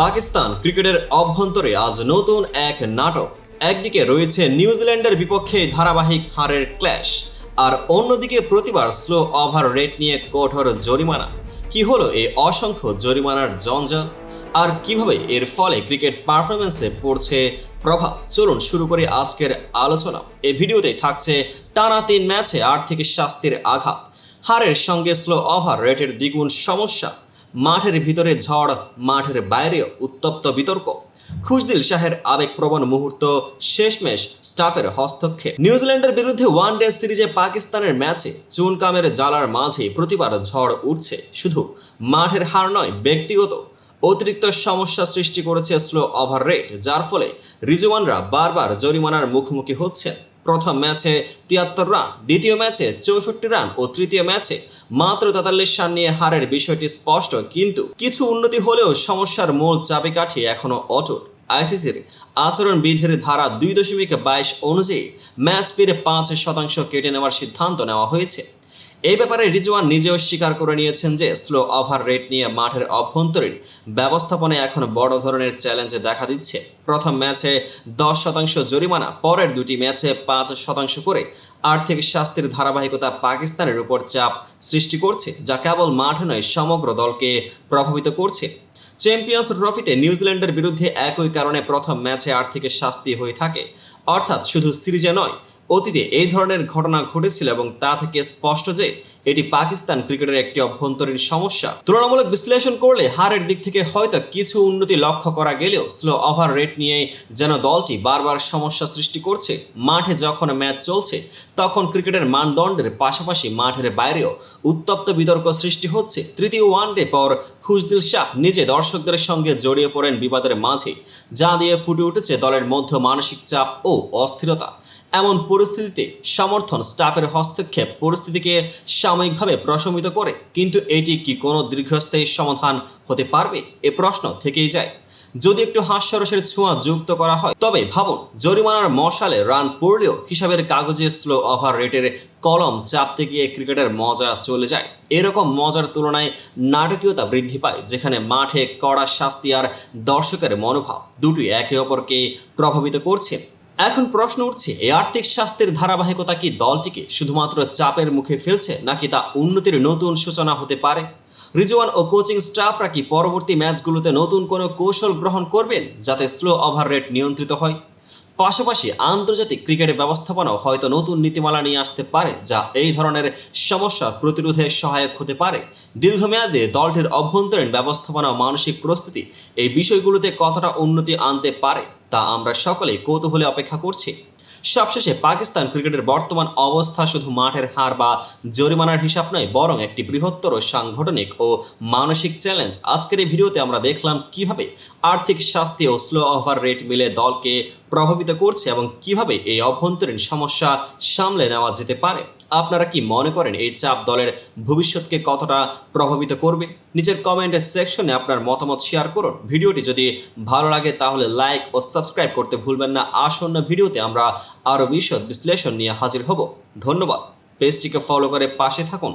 পাকিস্তান ক্রিকেটের অভ্যন্তরে আজ নতুন এক নাটক। একদিকে রয়েছে নিউজিল্যান্ডের বিপক্ষে ধারাবাহিক হারের ক্ল্যাশ, আর অন্যদিকে প্রতিবার স্লো ওভার রেট নিয়ে কঠোর জরিমানা। কি হলো এই অসংখ্য জরিমানার জঞ্জাল? আর কীভাবে এর ফলে ক্রিকেট পারফরমেন্সে পড়ছে প্রভাব? চলুন শুরু করি আজকের আলোচনা। এই ভিডিওতেই থাকছে টানা তিন ম্যাচে আর্থিক শাস্তির আঘাত। হারের সঙ্গে স্লো ওভার রেটের দ্বিগুণ সমস্যা। মাঠের ভিতরে ঝড়, মাঠের বাইরে উত্তপ্ত বিতর্ক। খুশদিল শাহের আবেগপ্রবণ মুহূর্ত শেষমেশ স্টাফের হস্তক্ষেপ। নিউজিল্যান্ডের বিরুদ্ধে ওয়ান ডে সিরিজে পাকিস্তানের ম্যাচে চুনকামের জ্বালার মাঝে প্রতিবার ঝড় উঠছে। শুধু মাঠের হার নয়, ব্যক্তিগত অতিরিক্ত সমস্যা সৃষ্টি করেছে স্লো ওভার রেট, যার ফলে রিজওয়ানরা বারবার জরিমানার মুখোমুখি হচ্ছেন। প্রথম ম্যাচে তিয়াত্তর রান, দ্বিতীয় ম্যাচে চৌষট্টি রান ও তৃতীয় ম্যাচে মাত্র তেতাল্লিশ রান নিয়ে হারের বিষয়টি স্পষ্ট, কিন্তু কিছু উন্নতি হলেও সমস্যার মূল চাবিকাঠি এখনও অটুট। আইসিসির আচরণবিধির ধারা দুই দশমিক বাইশ অনুযায়ী ম্যাচ ফিরে পাঁচ শতাংশ কেটে নেওয়ার সিদ্ধান্ত নেওয়া হয়েছে। এই ব্যাপারে রিজওয়ান নিজেও স্বীকার করে নিয়েছেন যে স্লো ওভার রেট নিয়ে মাঠের অভ্যন্তরীণ ব্যবস্থাপনায় এখন বড় ধরনের চ্যালেঞ্জে দেখা দিচ্ছে। প্রথম ম্যাচে দশ শতাংশ জরিমানা, পরের দুটি ম্যাচে পাঁচ শতাংশ করে আর্থিক শাস্তির ধারাবাহিকতা পাকিস্তানের উপর চাপ সৃষ্টি করছে, যা কেবল মাঠে নয়, সমগ্র দলকে প্রভাবিত করছে। চ্যাম্পিয়ন্স ট্রফিতে নিউজিল্যান্ডের বিরুদ্ধে একই কারণে প্রথম ম্যাচে আর্থিক শাস্তি হয়ে থাকে। অর্থাৎ শুধু সিরিজে নয় অতীতে এই ধরনের ঘটনা ঘটেছিল এবং তা থেকে স্পষ্ট যে এটি পাকিস্তান ক্রিকেটের একটি অভ্যন্তরীণ সমস্যা। তুলনামূলক বিশ্লেষণ করলে হারের দিক থেকে হয়তো কিছু উন্নতি লক্ষ্য করা গেলেও স্লো ওভার রেট নিয়ে যেন দলটি বারবার সমস্যা সৃষ্টি করছে, মাঠে যখন ম্যাচ চলছে, তখন ক্রিকেটের মানদণ্ডের পাশাপাশি মাঠের বাইরেও উত্তপ্ত বিতর্ক সৃষ্টি হচ্ছে। তৃতীয় ওয়ানডে পর খুশদিল শাহ নিজে দর্শকদের সঙ্গে জড়িয়ে পড়েন বিবাদের মাঝে, যা দিয়ে ফুটে উঠেছে দলের মধ্যে মানসিক চাপ ও অস্থিরতা। এমন পরিস্থিতিতে সমর্থন স্টাফের হস্তক্ষেপ পরিস্থিতিকে সাময়িকভাবে প্রশমিত করে, কিন্তু এটি কি কোনো দীর্ঘস্থায়ী সমাধান হতে পারবে? এ প্রশ্ন থেকেই যায়। যদি একটু হাস্যরসের ছোঁয়া যুক্ত করা হয়, তবে ভাবুন, জরিমানার মশালে রান পড়লেও হিসাবের কাগজে স্লো ওভার রেটের কলম চাপতে গিয়ে ক্রিকেটের মজা চলে যায়। এরকম মজার তুলনায় নাটকীয়তা বৃদ্ধি পায়, যেখানে মাঠে কড়া শাস্তি আর দর্শকের মনোভাব দুটি একে অপরকে প্রভাবিত করছে। এখন প্রশ্ন উঠছে, এই আর্থিক স্বাস্থ্যের ধারাবাহিকতা কি দলটিকে শুধুমাত্র চাপের মুখে ফেলছে নাকি তা উন্নতির নতুন সূচনা হতে পারে? রিজওয়ান ও কোচিং স্টাফরা কি পরবর্তী ম্যাচগুলোতে নতুন কোনো কৌশল গ্রহণ করবেন যাতে স্লো ওভার রেট নিয়ন্ত্রিত হয়? পাশাপাশি আন্তর্জাতিক ক্রিকেটের ব্যবস্থাপনাও হয়তো নতুন নীতিমালা নিয়ে আসতে পারে, যা এই ধরনের সমস্যা প্রতিরোধে সহায়ক হতে পারে। দীর্ঘমেয়াদে দলটির অভ্যন্তরীণ ব্যবস্থাপনা ও মানসিক প্রস্তুতি এই বিষয়গুলোতে কতটা উন্নতি আনতে পারে, তা আমরা সকলেই কৌতূহলে অপেক্ষা করছি। সবশেষে পাকিস্তান ক্রিকেটের বর্তমান অবস্থা শুধু মাঠের হার বা জরিমানার হিসাব নয়, বরং একটি বৃহত্তর সাংগঠনিক ও মানসিক চ্যালেঞ্জ আজকের এই ভিডিওতে আমরা দেখলাম কীভাবে আর্থিক শাস্তি ও স্লো ওভার রেট মিলে দলকে প্রভাবিত করছে এবং কীভাবে এই অভ্যন্তরীণ সমস্যা সামলে নেওয়া যেতে পারে। আপনারা কি মনে করেন এই চাপ দলের ভবিষ্যৎকে কতটা প্রভাবিত করবে? নিচের কমেন্ট সেকশনে আপনার মতামত শেয়ার করুন। ভিডিওটি যদি ভালো লাগে তাহলে লাইক ও সাবস্ক্রাইব করতে ভুলবেন না। আসন্ন ভিডিওতে আমরা আরও বিশদ বিশ্লেষণ নিয়ে হাজির হব। ধন্যবাদ। পেজটিকে ফলো করে পাশে থাকুন।